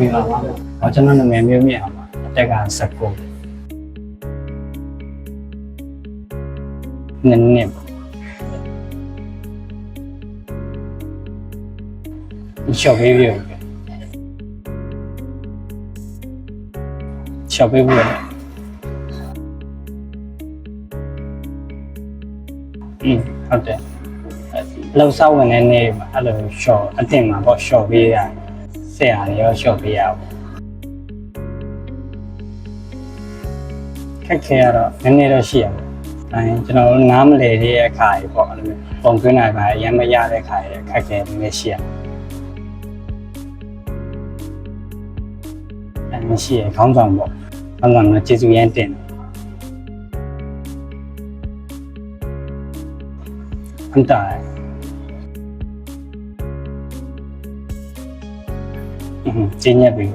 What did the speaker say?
မိပါပါဟောကျွန်တော်နာမည်မျိုးမြအောင်ပါအသက်က19နည်းနည်းရှော့ပေးပြီးရှော့ပေးပြီးอืมဟုတ်တယ်လောက်ဆောက်ဝင်တဲ့နေ့မှာအဲ့လိုရှော့အတင်မှာပေါ့ရှော့ပေးရ ဆရာတွေရောရှော့ပေးရပါခက်ခဲရတော့နည်းနည်းတော့ရှိရပါအဲကျွန်တော်တို့နားမလည်တဲ့အခါကြီးပေါ့အဲ့လိုမျိုးပုံသွင်းနိုင်ပါရမ်းမရတဲ့အခါကြီးခက်ခဲနည်းနည်းရှိရအဲမရှိရခေါင်းဆောင်ပေါ့ခေါင်းဆောင်ကကျေစုရမ်းတင်တယ်ဟု အင်းကျင်းရက်ပြီ